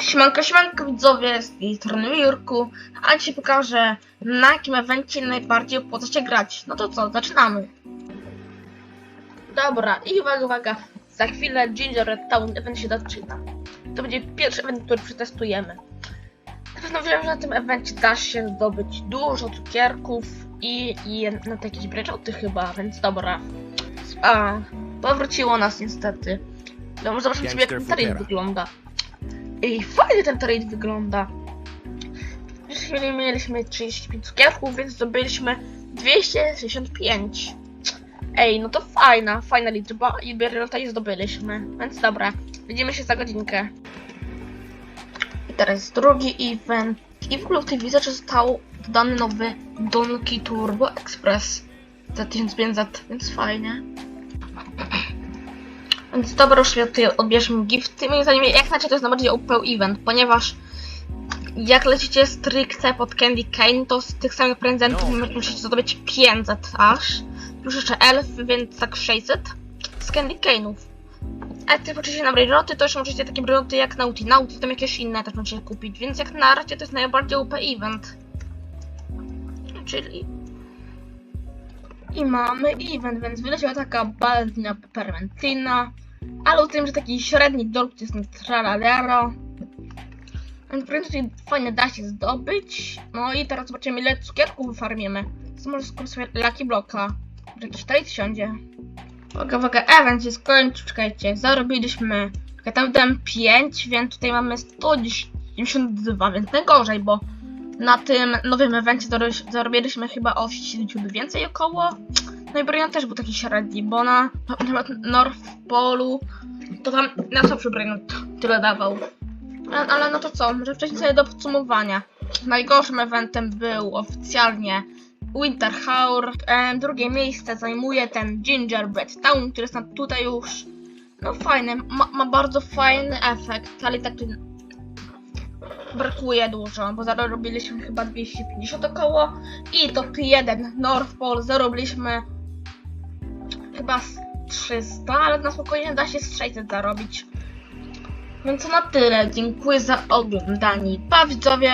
Siemanko, siemanko widzowie, z tej strony Jurku, a dzisiaj pokażę na jakim evencie najbardziej opłaca się grać. No to co, zaczynamy. Dobra, i uwaga, uwaga, za chwilę Ginger Red Town event się zaczyna. To będzie pierwszy event, który przetestujemy. Na pewno wiem, że na tym evencie da się zdobyć dużo cukierków i, i na jakieś bryczoty chyba, więc dobra. A, powróciło nas niestety. No, może zobaczymy sobie jak ten wygląda. Ej, fajnie ten trade wygląda. W chwili mieliśmy 35 cukierków, więc zdobyliśmy 265. Ej, no to fajna, fajna liczba i Berylota i zdobyliśmy. Więc dobra, widzimy się za godzinkę. I teraz drugi event. I w ogóle tej widzę, że został dodany nowy Donkey Turbo Express za 1500, więc fajnie. Więc dobra, już tutaj odbierzmy gifty. Moim zdaniem, jak znaczy to jest najbardziej OP event, ponieważ jak lecicie stricte pod Candy Cane, to z tych samych prezentów No. musicie zdobyć 500 aż. Plus jeszcze elf, więc tak 600 z Candy Cane'ów. A jak patrzycie na bryloty, to jeszcze możecie takie bryloty jak Naughty Naughty, tam jakieś inne też możecie kupić, więc jak na razie to jest najbardziej OP event. Czyli... I mamy event, więc wyleciała taka balnia peppermentina, ale tym, że taki średni dolk to jest tralalero. Więc tutaj fajnie da się zdobyć. No i teraz zobaczymy ile cukierków wyfarmimy. To może sobie Lucky Blocka. Że jakiś trade siądzie. Uwaga, uwaga, event się skończył, czekajcie. Zarobiliśmy, czekaj, tam dałem 5, więc tutaj mamy 192, więc najgorzej, bo na tym nowym evencie zaro- zarobiliśmy chyba o 70 więcej około. No i Brian też był taki średni, bo na na North Polu to tam na co Brian tyle dawał. Ale, no to co, może wcześniej sobie do podsumowania. Najgorszym eventem był oficjalnie Winter Hour. Drugie miejsce zajmuje ten Gingerbread Town, który jest tutaj już. No fajny, ma, ma bardzo fajny efekt, ale tak brakuje dużo, bo zarobiliśmy chyba 250 około. I top 1 North Pole zarobiliśmy chyba z 300, ale na spokojnie da się z 600 zarobić. Więc na tyle. Dziękuję za oglądanie. Pa widzowie!